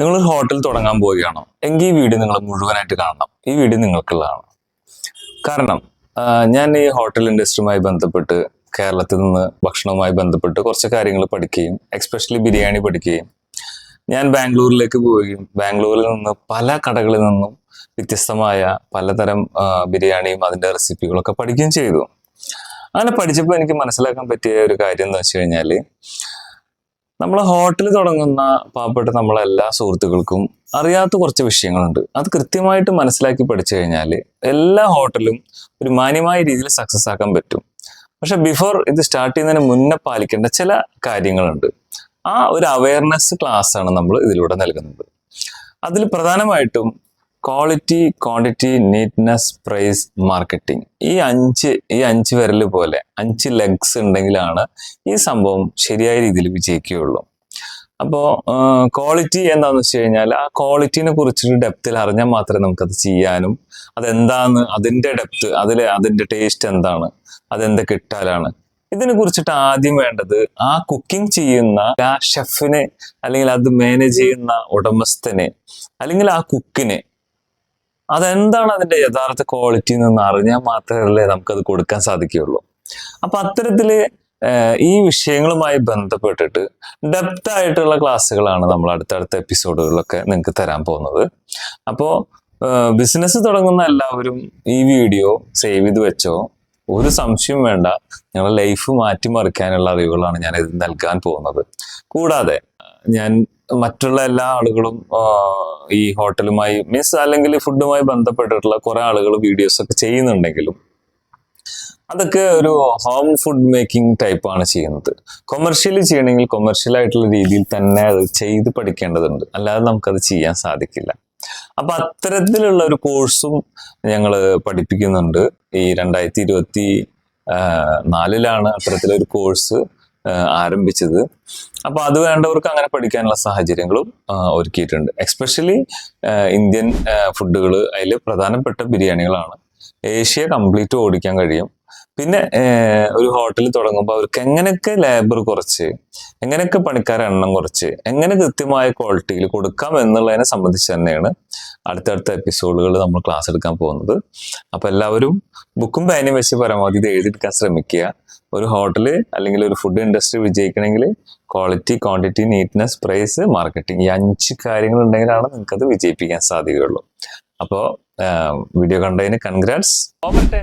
നിങ്ങളൊരു ഹോട്ടൽ തുടങ്ങാൻ പോവുകയാണോ? എങ്കിൽ ഈ വീഡിയോ നിങ്ങൾ മുഴുവനായിട്ട് കാണണം. ഈ വീഡിയോ നിങ്ങൾക്കുള്ളതാണ്. കാരണം ഞാൻ ഈ ഹോട്ടൽ ഇൻഡസ്ട്രിയുമായി ബന്ധപ്പെട്ട് കേരളത്തിൽ നിന്ന് ഭക്ഷണവുമായി ബന്ധപ്പെട്ട് കുറച്ച് കാര്യങ്ങൾ പഠിക്കുകയും എക്സ്പെഷ്യലി ബിരിയാണി പഠിക്കുകയും ഞാൻ ബാംഗ്ലൂരിലേക്ക് പോവുകയും ബാംഗ്ലൂരിൽ നിന്ന് പല കടകളിൽ നിന്നും വ്യത്യസ്തമായ പലതരം ബിരിയാണിയും അതിന്റെ റെസിപ്പികളൊക്കെ പഠിക്കുകയും ചെയ്തു. അങ്ങനെ പഠിച്ചപ്പോൾ എനിക്ക് മനസ്സിലാക്കാൻ പറ്റിയ ഒരു കാര്യം എന്ന് വെച്ച് കഴിഞ്ഞാൽ നമ്മൾ ഹോട്ടൽ തുടങ്ങുന്ന പാവപ്പെട്ട നമ്മളെ എല്ലാ സുഹൃത്തുക്കൾക്കും അറിയാത്ത കുറച്ച് വിഷയങ്ങളുണ്ട്. അത് കൃത്യമായിട്ട് മനസ്സിലാക്കി പഠിച്ചു കഴിഞ്ഞാൽ എല്ലാ ഹോട്ടലും ഒരു മാന്യമായ രീതിയിൽ സക്സസ് ആക്കാൻ പറ്റും. പക്ഷെ ബിഫോർ ഇത് സ്റ്റാർട്ട് ചെയ്യുന്നതിന് മുന്നേ പാലിക്കേണ്ട ചില കാര്യങ്ങളുണ്ട്. ആ ഒരു അവയർനെസ് ക്ലാസ് ആണ് നമ്മൾ ഇതിലൂടെ നൽകുന്നത്. അതിൽ പ്രധാനമായിട്ടും quality quantity neatness price marketing ഈ അഞ്ച് ഈ അഞ്ച് വിരൽ പോലെ അഞ്ച് ലെഗ്സ് ഉണ്ടെങ്കിലാണ് ഈ സംഭവം ശരിയായ രീതിയിൽ വിജയിക്കുകയുള്ളൂ. അപ്പോൾ ക്വാളിറ്റി എന്താണെന്ന് വെച്ച് കഴിഞ്ഞാൽ ആ ക്വാളിറ്റിനെ കുറിച്ചൊരു ഡെപ്തിൽ അറിഞ്ഞാൽ മാത്രമേ നമുക്കത് ചെയ്യാനും അതെന്താന്ന് അതിന്റെ ഡെപ്ത് അതിൽ അതിന്റെ ടേസ്റ്റ് എന്താണ് അതെന്തൊക്കെ ഇട്ടാലാണ് ഇതിനെ കുറിച്ചിട്ട് ആദ്യം വേണ്ടത് ആ കുക്കിംഗ് ചെയ്യുന്ന ആ ഷെഫിനെ അല്ലെങ്കിൽ അത് മാനേജ് ചെയ്യുന്ന ഉടമസ്ഥനെ അല്ലെങ്കിൽ ആ കുക്കിനെ അതെന്താണ് അതിന്റെ യഥാർത്ഥ ക്വാളിറ്റി എന്ന് അറിഞ്ഞാൽ മാത്രമല്ലേ നമുക്കത് കൊടുക്കാൻ സാധിക്കുകയുള്ളൂ. അപ്പൊ അത്തരത്തിൽ ഈ വിഷയങ്ങളുമായി ബന്ധപ്പെട്ടിട്ട് ഡെപ്ത് ആയിട്ടുള്ള ക്ലാസ്സുകളാണ് നമ്മൾ അടുത്തടുത്ത എപ്പിസോഡുകളിലൊക്കെ നിങ്ങൾക്ക് തരാൻ പോകുന്നത്. അപ്പോൾ ബിസിനസ് തുടങ്ങുന്ന എല്ലാവരും ഈ വീഡിയോ സേവ് ചെയ്ത് വെച്ചോ. ഒരു സംശയം വേണ്ട. നിങ്ങളുടെ ലൈഫ് മാറ്റിമറിക്കാനുള്ള അറിവുകളാണ് ഞാൻ ഇത് നൽകാൻ പോകുന്നത്. കൂടാതെ ഞാൻ മറ്റുള്ള എല്ലാ ആളുകളും ഈ ഹോട്ടലുമായി മീൻസ് അല്ലെങ്കിൽ ഫുഡുമായി ബന്ധപ്പെട്ടിട്ടുള്ള കുറെ ആളുകൾ വീഡിയോസ് ഒക്കെ ചെയ്യുന്നുണ്ടെങ്കിലും അതൊക്കെ ഒരു ഹോം ഫുഡ് മേക്കിംഗ് ടൈപ്പാണ് ചെയ്യുന്നത്. കൊമേഴ്ഷ്യലി ചെയ്യണമെങ്കിൽ കൊമേഴ്ഷ്യൽ ആയിട്ടുള്ള രീതിയിൽ തന്നെ അത് ചെയ്ത് പഠിക്കേണ്ടതുണ്ട്. അല്ലാതെ നമുക്കത് ചെയ്യാൻ സാധിക്കില്ല. അപ്പൊ അത്തരത്തിലുള്ള ഒരു കോഴ്സും ഞങ്ങൾ പഠിപ്പിക്കുന്നുണ്ട്. ഈ രണ്ടായിരത്തി ഇരുപത്തി നാലിലാണ് അത്തരത്തിലൊരു കോഴ്സ് ആരംഭിച്ചത്. അപ്പോൾ അത് വേണ്ടവർക്ക് അങ്ങനെ പഠിക്കാനുള്ള സാഹചര്യങ്ങളും ഒരുക്കിയിട്ടുണ്ട്. എക്സ്പെഷ്യലി ഇന്ത്യൻ ഫുഡുകൾ അതിൽ പ്രധാനപ്പെട്ട ബിരിയാണികളാണ്. ഏഷ്യ കംപ്ലീറ്റ് ഓടിക്കാൻ കഴിയും. പിന്നെ ഒരു ഹോട്ടൽ തുടങ്ങുമ്പോൾ അവർക്ക് എങ്ങനെയൊക്കെ ലേബർ കുറച്ച് എങ്ങനെയൊക്കെ പണിക്കാരെ എണ്ണം കുറച്ച് എങ്ങനെ കൃത്യമായ ക്വാളിറ്റിയിൽ കൊടുക്കാം എന്നുള്ളതിനെ സംബന്ധിച്ച് തന്നെയാണ് അടുത്തടുത്ത എപ്പിസോഡുകൾ നമ്മൾ ക്ലാസ് എടുക്കാൻ പോകുന്നത്. അപ്പൊ എല്ലാവരും ബുക്കും പേനയും വെച്ച് പരമാവധി ഇത് എഴുതിയെടുക്കാൻ ശ്രമിക്കുക. ഒരു ഹോട്ടൽ അല്ലെങ്കിൽ ഒരു food industry വിജയിക്കണമെങ്കിൽ quality quantity neatness price marketing ഈ അഞ്ച് കാര്യങ്ങൾ ഉണ്ടെങ്കിലാണ് നിങ്ങൾക്കത് വിജയിപ്പിക്കാൻ സാധിക്കുകയുള്ളൂ അപ്പോൾ വീഡിയോ കണ്ടതിന് കൺഗ്രാറ്റ്സ് പോകട്ടെ